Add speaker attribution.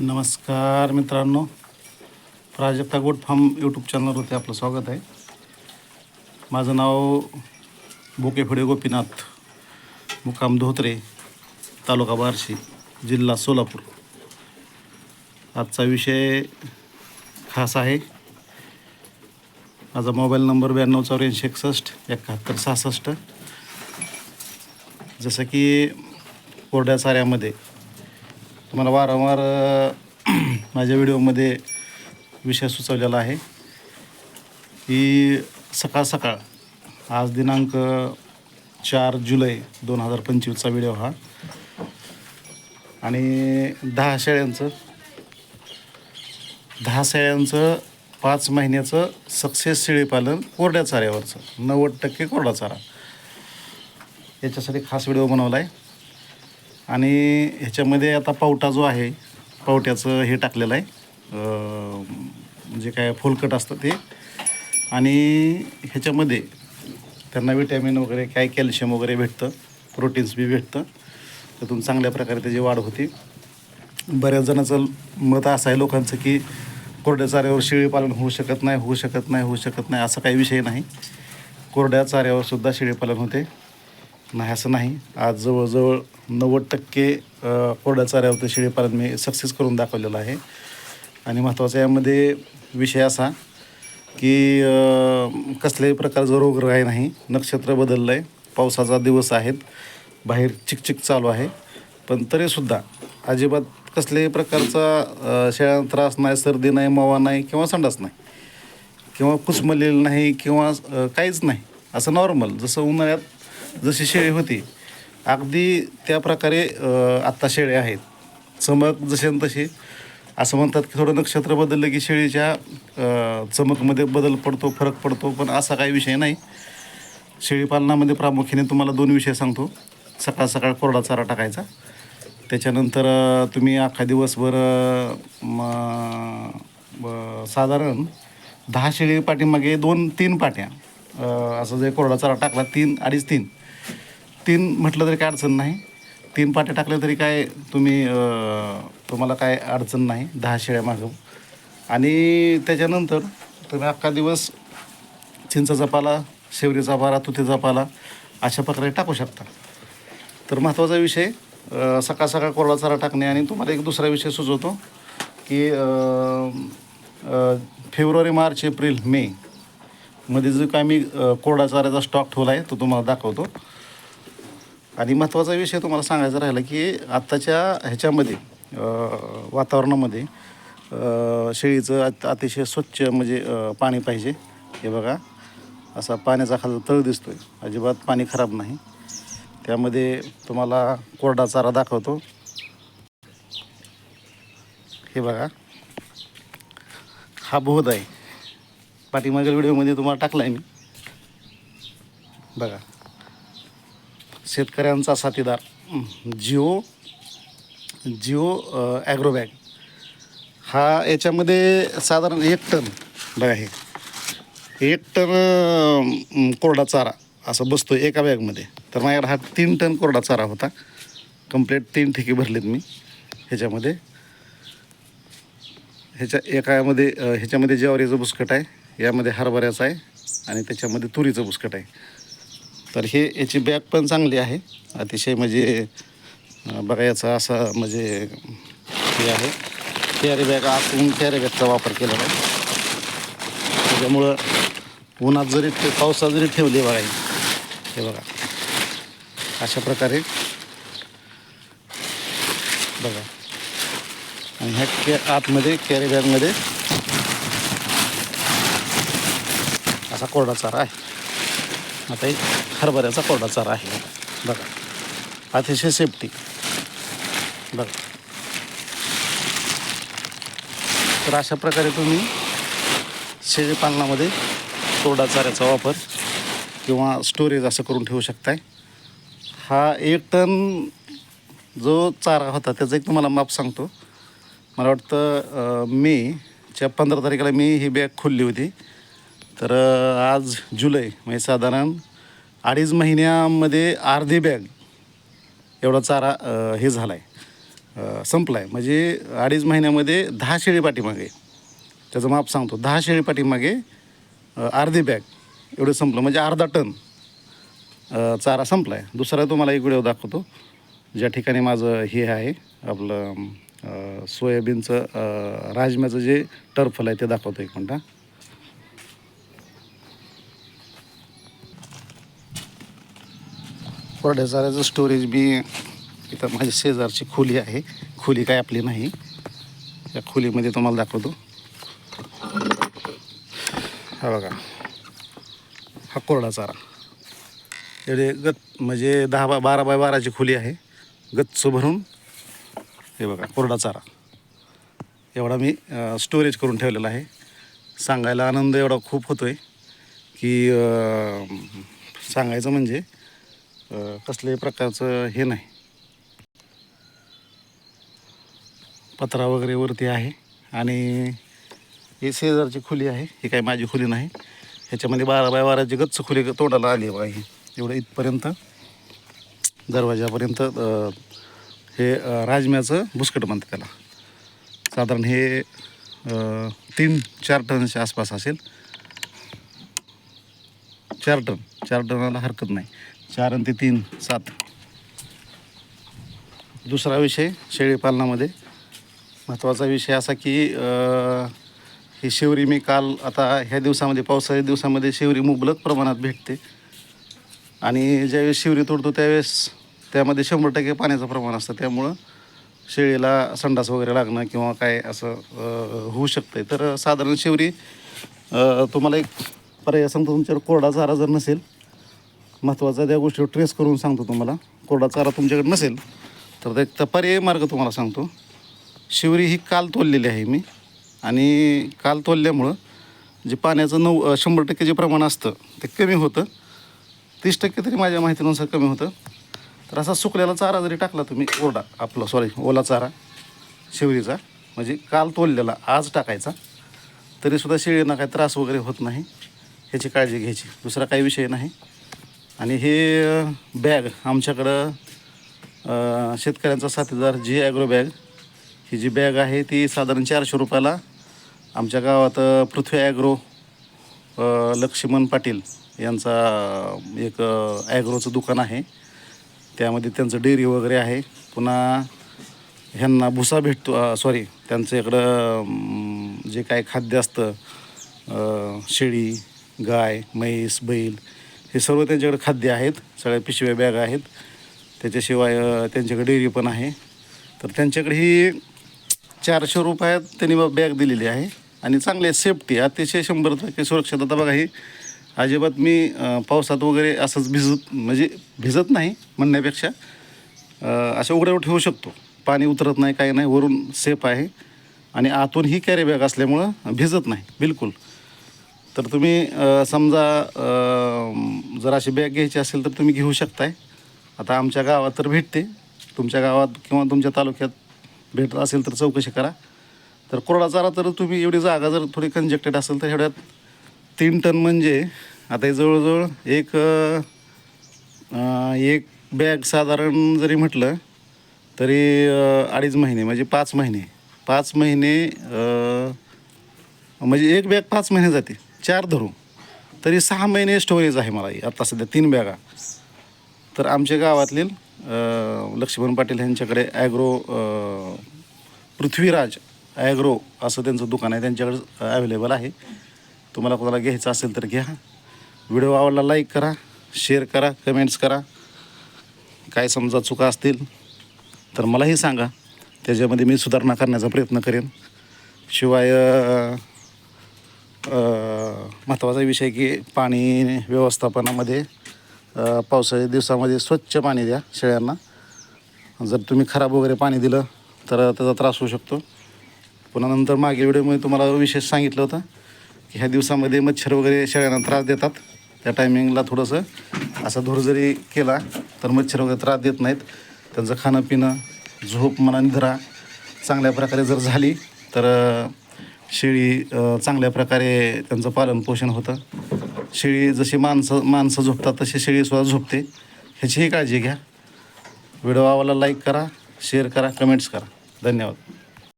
Speaker 1: नमस्कार मित्रांनो. Prajakta goat farm YouTube चॅनलवरती आपलं स्वागत आहे. माझं नाव बोकेफडे गोपीनाथ मुक्काम धोत्रे तालुका बार्शी जिल्हा सोलापूर. आजचा विषय खास आहे. माझा मोबाईल नंबर ब्याण्णव चौऱ्याऐंशी एकसष्ट एकाहत्तर सहासष्ट. जसं की कोरड्या चाऱ्यामध्ये मला वारंवार माझ्या व्हिडिओमध्ये विषय सुचवलेला आहे की सकाळ सकाळ आज दिनांक चार जुलै दोन हजार पंचवीसचा व्हिडिओ हा. आणि दहा शेळ्यांचं दहा शेळ्यांचं पाच महिन्याचं सक्सेस शेळीपालन कोरड्या चाऱ्यावरचं नव्वद टक्के कोरडा चारा. याच्यासाठी खास व्हिडिओ बनवला आहे आणि ह्याच्यामध्ये आता पावटा जो आहे पावट्याचं हे टाकलेलं आहे. म्हणजे काय फुलकट असतं ते. आणि ह्याच्यामध्ये त्यांना विटॅमिन वगैरे काय कॅल्शियम वगैरे भेटतं प्रोटीन्स बी भेटतं. त्यातून चांगल्या प्रकारे त्याची वाढ होते. बऱ्याच जणांचं मत असं आहे लोकांचं की कोरड्या चाऱ्यावर शेळीपालन होऊ शकत नाही होऊ शकत नाही होऊ शकत नाही असा काही विषय नाही. कोरड्या चाऱ्यावर सुद्धा शेळीपालन होते. नाही असं नाही. आज जवळजवळ नव्वद टक्के कोरड्या चाऱ्यावरती शेळीपालन मी सक्सेस करून दाखवलेलं आहे. आणि महत्त्वाचा यामध्ये विषय असा की कसल्याही कसल्याही प्रकारचा रोगराई नाही. नक्षत्र बदललं आहे पावसाचा दिवस आहेत. बाहेर चिकचिक चालू आहे. पण तरीसुद्धा अजिबात कसल्याही प्रकारचा शेळ्या शेळ्यांना त्रास नाही सर्दी नाही मवा नाही किंवा संडास नाही किंवा कुचमलेलं नाही किंवा काहीच नाही. असं नॉर्मल जसं उन्हाळ्यात जशी शेळी होती. अगदी त्या प्रकारे आत्ता शेळी आहेत. चमक जसे न तशी असं म्हणतात की थोडं नक्षत्र बदललं की शेळीच्या चमकमध्ये बदल पडतो फरक पडतो पण असा काही विषय नाही. शेळीपालनामध्ये प्रामुख्याने तुम्हाला दोन विषय सांगतो. सकाळ सकाळ कोरडा चारा टाकायचा. त्याच्यानंतर तुम्ही अख्खा दिवसभर साधारण दहा शेळी पाठीमागे दोन तीन पाट्या असं जे कोरडा चारा टाकला तीन अडीच तीन. तीन म्हटलं तरी काय अडचण नाही. तीन पाट्या टाकल्या तरी काय तुम्ही तुम्हाला काय अडचण नाही दहा शेळ्या मागं. आणि त्याच्यानंतर तुम्ही अख्खा दिवस चिंचाचा पाला शेवरीचा पाला तुतीचा पाला अशा प्रकारे टाकू शकता. तर महत्त्वाचा विषय सकाळ सकाळ कोरडा चारा टाकणे आणि तुम्हाला एक दुसरा विषय सुचवतो की फेब्रुवारी मार्च एप्रिल मे मध्ये जो काय मी कोरडा चाऱ्याचा स्टॉक ठेवला आहे तो तुम्हाला दाखवतो. आणि महत्त्वाचा विषय तुम्हाला सांगायचा राहिला की आत्ताच्या ह्याच्यामध्ये वातावरणामध्ये शेळीचं अत अतिशय स्वच्छ म्हणजे पाणी पाहिजे. हे बघा असा पाण्याचा खालचा तळ दिसतो आहे अजिबात पाणी खराब नाही. त्यामध्ये तुम्हाला कोरडा चारा दाखवतो. हे बघा. हा बोध आहे. पाठीमागील व्हिडिओमध्ये तुम्हाला टाकला आहे मी. बघा. शेतकऱ्यांचा साथीदार. जिओ जिओ ॲग्रोबॅग. हा याच्यामध्ये साधारण एक टन बघा हे. एक टन कोरडा चारा असं बसतो एका बॅगमध्ये. तर माझ्याकडे हा तीन टन कोरडा चारा होता. कंप्लीट तीन ठिके भरलेत मी ह्याच्यामध्ये. ह्याच्या एकामध्ये ह्याच्यामध्ये ज्वारीचं बुस्कट आहे यामध्ये हरभऱ्याचं आहे आणि त्याच्यामध्ये तुरीचं बुस्कट आहे. तर हे याची बॅग पण चांगली आहे. अतिशय म्हणजे अ, बघा याचा असा म्हणजे हे आहे. कॅरी बॅग आपण कॅरी बॅगचा वापर केलेला आहे त्याच्यामुळं उन्हात जरी ठे पावसात जरी ठेवली बघा हे. बघा. अशा प्रकारे बघा. आणि ह्या कॅ आतमध्ये कॅरी बॅगमध्ये असा कोरडा चारा आहे. आता एक हरभऱ्याचा कोरडा चारा आहे. बघा. अतिशय सेफ्टी बघा. तर अशा प्रकारे तुम्ही शेळी पालनामध्ये कोरडा चाऱ्याचा वापर किंवा स्टोरेज असं करून ठेवू शकताय. हा एक टन जो चारा होता त्याचं एक तुम्हाला माप सांगतो. मला वाटतं मेच्या पंधरा तारखेला मी ही बॅग खोलली होती. तर आज जुलै म्हणजे साधारण अडीच महिन्यामध्ये अर्धी बॅग एवढा चारा हे झाला आहे संपला आहे म्हणजे अडीच महिन्यामध्ये दहा शेळी पाठीमागे. त्याचं माप सांगतो. दहा शेळी पाठीमागे अर्धी बॅग एवढं संपलं. म्हणजे अर्धा टन चारा संपला आहे दुसरा तुम्हाला एक व्हिडिओ दाखवतो. ज्या ठिकाणी माझं हे आहे आपलं सोयाबीनचं राजम्याचं जे टर्फल आहे ते दाखवतो एक म्हणता कोरड्या चाऱ्याचं स्टोरेज बी इथं माझ्या शेजारची खोली आहे. खोली काय आपली नाही. या खोलीमध्ये तुम्हाला दाखवतो. हा बघा. हा कोरडा चारा. एवढे गत म्हणजे दहा बा बारा बाय बाराची खोली आहे. गच्च भरून हे बघा कोरडा चारा. एवढा मी स्टोरेज करून ठेवलेला आहे. सांगायला आनंद एवढा खूप होतो आहे की सांगायचं म्हणजे कसल्याही प्रकारचं हे नाही. पत्रा वगैरे वरती आहे आणि ही शेजारची खुली आहे. ही काही माझी खुली नाही. ह्याच्यामध्ये बारा बाय बाराची गच्च खुली तोडाला आली आहे बघा ही. एवढं इथपर्यंत दरवाजापर्यंत हे राजम्याचं भुसकट म्हणतात त्याला. साधारण हे तीन चार टनच्या आसपास असेल. चार टन चार टनाला हरकत नाही. चार आणि ते तीन सात. दुसरा विषय शेळीपालनामध्ये महत्त्वाचा विषय असा की ही शेवरी मी काल आता ह्या दिवसामध्ये पावसाळ्या दिवसामध्ये शेवरी मुबलक प्रमाणात भेटते. आणि ज्यावेळेस शिवरी तोडतो त्यावेळेस त्यामध्ये शंभर टक्के पाण्याचं प्रमाण असतं. त्यामुळं शेळीला संडास वगैरे लागणं किंवा काय असं होऊ शकतं तर साधारण शेवरी तुम्हाला एक पर्याय सांगतो तुमच्याकडे कोरडा चारा जर नसेल महत्त्वाचा त्या गोष्टीवर ट्रेस करून सांगतो तुम्हाला. कोरडा चारा तुमच्याकडे नसेल तर त्याचा पर्यायी मार्ग तुम्हाला सांगतो. शिवरी ही काल तोललेली आहे मी. आणि काल तोलल्यामुळं जे पाण्याचं नऊ शंभर टक्के जे प्रमाण असतं ते कमी होतं. तीस टक्के तरी माझ्या माहितीनुसार कमी होतं. तर असा सुकलेला चारा जरी टाकला तुम्ही ओरडा आपला सॉरी ओला चारा शिवरीचा म्हणजे काल तोललेला आज टाकायचा तरीसुद्धा शेळींना काही त्रास वगैरे होत नाही. ह्याची काळजी घ्यायची. दुसरा काही विषय नाही. आणि हे बॅग आमच्याकडं शेतकऱ्यांचा साथीदार जी ॲग्रो बॅग ही जी बॅग आहे ती साधारण चारशे रुपयाला आमच्या गावात पृथ्वी ॲग्रो लक्ष्मण पाटील यांचा एक ॲग्रोचं दुकान आहे. त्यामध्ये त्यांचं डेअरी वगैरे आहे. पुन्हा ह्यांना भुसा भेटतो सॉरी त्यांचं इकडं जे काय खाद्य असतं शेळी गाय म्हैस बैल हे सर्व त्यांच्याकडे खाद्य आहेत सगळ्या पिशव्या बॅग आहेत. त्याच्याशिवाय त्यांच्याकडे डेअरी पण आहे. तर त्यांच्याकडे ही चारशे रुपयात त्यांनी बॅग दिलेली आहे. आणि चांगली आहे सेफ्टी अतिशय शंभर टक्के सुरक्षित. आता बघा ही अजिबात मी पावसात वगैरे असंच भिजत म्हणजे भिजत नाही म्हणण्यापेक्षा अशा उघड्यावर ठेवू शकतो. पाणी उतरत नाही काही नाही वरून सेफ आहे. आणि आतून ही कॅरी बॅग असल्यामुळं भिजत नाही बिलकुल. तर तुम्ही समजा जर अशी बॅग घ्यायची असेल तर तुम्ही घेऊ शकताय. आता आमच्या गावात तर भेटते. तुमच्या गावात किंवा तुमच्या तालुक्यात भेटत असेल तर चौकशी करा. तर कोरडा चारा तर तुम्ही एवढी जागा जर थोडी कंजेक्टेड असेल तर एवढ्यात तीन टन म्हणजे आता जवळजवळ एक एक बॅग साधारण जरी म्हटलं तरी अडीच महिने म्हणजे पाच महिने. पाच महिने म्हणजे एक बॅग पाच महिने जाते. चार धरू तरी सहा महिने स्टोरेज आहे मला आत्ता सध्या तीन बॅगा. तर आमच्या गावातील लक्ष्मण पाटील यांच्याकडे ॲग्रो पृथ्वीराज ॲग्रो असं त्यांचं दुकान आहे. त्यांच्याकडे अवेलेबल आहे. तुम्हाला कोणाला घ्यायचं असेल तर घ्या. व्हिडिओ आवडला लाईक करा. शेअर करा कमेंट्स करा. काय समजा चुका असतील तर मलाही सांगा. त्याच्यामध्ये मी सुधारणा करण्याचा प्रयत्न करेन. शिवाय महत्त्वाचा विषय की पाणी व्यवस्थापनामध्ये पावसाळ्या दिवसामध्ये स्वच्छ पाणी द्या शेळ्यांना. जर तुम्ही खराब वगैरे पाणी दिलं तर त्याचा त्रास होऊ शकतो. पुन्हा नंतर मागील व्हिडिओमध्ये तुम्हाला विशेष सांगितलं होतं की ह्या दिवसामध्ये मच्छर वगैरे शेळ्यांना त्रास देतात. त्या टायमिंगला थोडंसं असा धूर जरी केला तर मच्छर वगैरे त्रास देत नाहीत. त्यांचं खाणं पिणं झोप म्हणा निद्रा चांगल्या प्रकारे जर झाली तर शेळी चांगल्या प्रकारे त्यांचं पालनपोषण होतं. शेळी जशी माणसं माणसं झोपतात तशी शेळीसुद्धा झोपते. ह्याचीही काळजी घ्या. व्हिडिओ आवडला लाईक करा शेअर करा कमेंट्स करा. धन्यवाद.